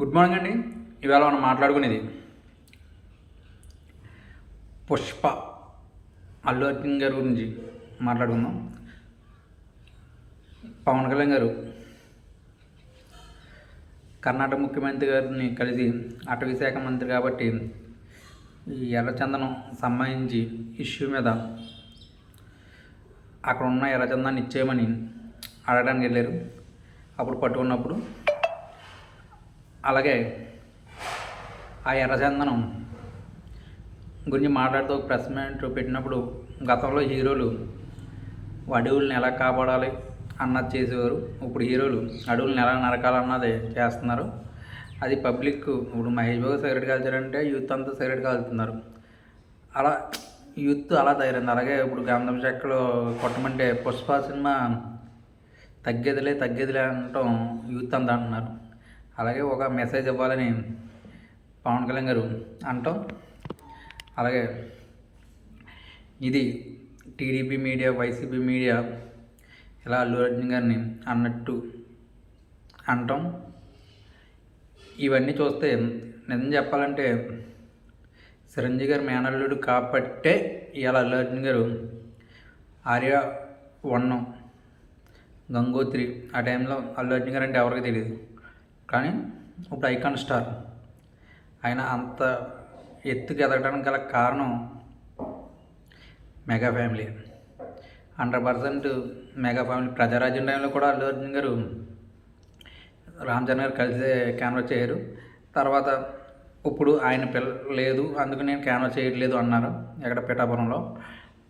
Good morning అండి. ఇవాళ మనం మాట్లాడుకునేది పుష్ప అల్లు అర్జున్ గారి గురించి మాట్లాడుకుందాం. పవన్ కళ్యాణ్ గారు కర్ణాటక ముఖ్యమంత్రి గారిని కలిసి అటవీ శాఖ మంత్రి కాబట్టి ఈ ఎర్రచందనం సంబంధించి ఇష్యూ మీద అక్కడ ఉన్న ఎర్రచందాన్ని ఇచ్చేయమని అడగడానికి వెళ్ళారు. అప్పుడు పట్టుకున్నప్పుడు అలాగే ఆ ఎర్రచందనం గురించి మాట్లాడుతూ ప్రెస్ మీట్ పెట్టినప్పుడు గతంలో హీరోలు అడవుల్ని ఎలా కాపాడాలి అన్నది చేసేవారు. ఇప్పుడు హీరోలు అడవుల్ని ఎలా నరకాలన్నది చేస్తున్నారు. అది పబ్లిక్ ఇప్పుడు మహేష్ బాబు సిగరెట్ కాల్చారంటే యూత్ అంతా సిగరెట్ కాల్చుతున్నారు. అలా యూత్ అలా తయారైంది. అలాగే ఇప్పుడు గంధం చెక్కలో కొట్టమంటే పుష్ప సినిమా తగ్గేదిలే తగ్గేదిలే అనటం యూత్ అంతా అంటున్నారు. అలాగే ఒక మెసేజ్ ఇవ్వాలని పవన్ కళ్యాణ్ గారు అంటాం. అలాగే ఇది టీడీపీ మీడియా వైసీపీ మీడియా ఇలా అల్లు అర్జున్ గారిని అన్నట్టు అంటాం. ఇవన్నీ చూస్తే నిజం చెప్పాలంటే చిరంజీవి గారి మేనల్లుడు కాబట్టే ఇవాళ అల్లు అర్జున్ గారు ఆర్య వన్నం గంగోత్రి ఆ టైంలో అల్లు అర్జున్ గారు అంటే ఎవరికి తెలియదు కానీ ఇప్పుడు ఐకాన్ స్టార్. ఆయన అంత ఎత్తుకు ఎదగడానికి గల కారణం mega family. Hundred percent mega family. Prajarajyam టైంలో కూడా అల్లు అర్జున్ గారు రామ్ చరణ్ గారు కలిసే కెమెరా చేయరు. తర్వాత ఇప్పుడు ఆయన పిల్ల లేదు అందుకు నేను కెమెరా చేయట్లేదు అన్నారు ఎక్కడ పిఠాపురంలో.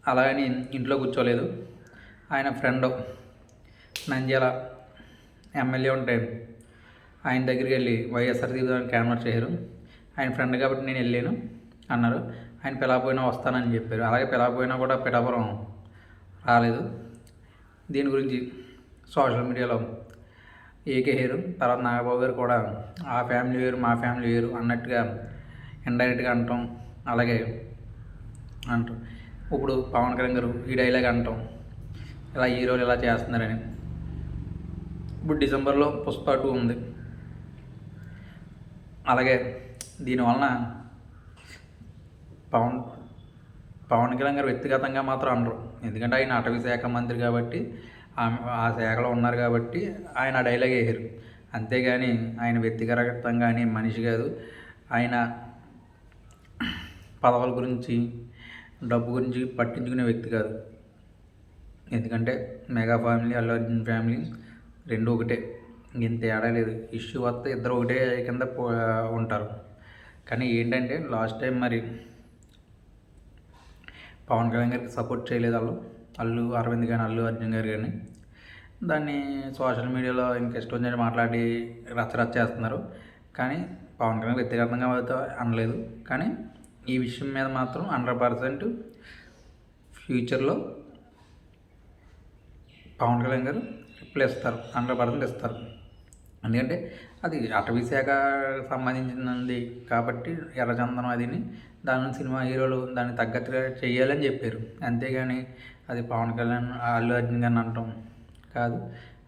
అలాగని ఇంట్లో కూర్చోలేదు. ఆయన ఫ్రెండ్ నంద్యాల ఎమ్మెల్యే ఉంటే ఆయన దగ్గరికి వెళ్ళి వైఎస్ఆర్ వైఎస్ఆర్సీపీ కెమెరా చేయరు. ఆయన ఫ్రెండ్ కాబట్టి నేను వెళ్ళాను అన్నారు. ఆయన పిలవపోయినా వస్తానని చెప్పారు. అలాగే పిలవపోయినా కూడా పిఠాపురం రాలేదు. దీని గురించి సోషల్ మీడియాలో ఏకే హేరు తర్వాత నాగబాబు గారు కూడా ఆ ఫ్యామిలీ వేరు మా ఫ్యామిలీ వేరు అన్నట్టుగా ఇండైరెక్ట్గా అంటాం. అలాగే అంటాం. ఇప్పుడు పవన్ కళ్యాణ్ గారు ఈ డైలాగ్ అంటాం. ఇలా హీరోలు ఇలా చేస్తున్నారని. ఇప్పుడు డిసెంబర్లో పుష్ప టూ ఉంది. అలాగే దీనివలన పవన్ పవన్ కళ్యాణ్ గారు వ్యక్తిగతంగా మాత్రం అనరు. ఎందుకంటే ఆయన అటవీ శాఖ మంత్రి కాబట్టి ఆమె ఆ శాఖలో ఉన్నారు కాబట్టి ఆయన ఆ డైలాగ్ వేయరు. అంతేగాని ఆయన వ్యక్తిగతంగా కానీ మనిషి కాదు. ఆయన పదవుల గురించి డబ్బు గురించి పట్టించుకునే వ్యక్తి కాదు. ఎందుకంటే mega family Allu Arjun family రెండు ఒకటే. ఇంత తేడా లేదు. ఇష్యూ వస్తే ఇద్దరు ఒకటే కింద ఉంటారు. కానీ ఏంటంటే లాస్ట్ టైం మరి పవన్ కళ్యాణ్ గారికి సపోర్ట్ చేయలేదు వాళ్ళు అల్లు అరవింద్ కానీ అల్లు అర్జున్ గారు కానీ దాన్ని సోషల్ మీడియాలో ఇంకా ఇష్టం మాట్లాడి రచ్చరచ్చ చేస్తున్నారు. కానీ పవన్ కళ్యాణ్ వ్యక్తిగతంగా అయితే అనలేదు. కానీ ఈ విషయం మీద మాత్రం హండ్రెడ్ పర్సెంట్ ఫ్యూచర్లో పవన్ కళ్యాణ్ గారు రిప్లై ఇస్తారు. హండ్రెడ్ పర్సెంట్ ఇస్తారు. ఎందుకంటే అది అటవీశాఖ సంబంధించింది సంబంధించినది కాబట్టి ఎర్రచందనం అదిని దాని సినిమా హీరోలు దాన్ని తగ్గట్టుగా చేయాలని చెప్పారు. అంతేగాని అది పవన్ కళ్యాణ్ అల్లు అర్జున్ గారిని అనటం కాదు.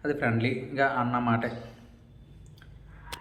అది ఫ్రెండ్లీగా అన్నమాటే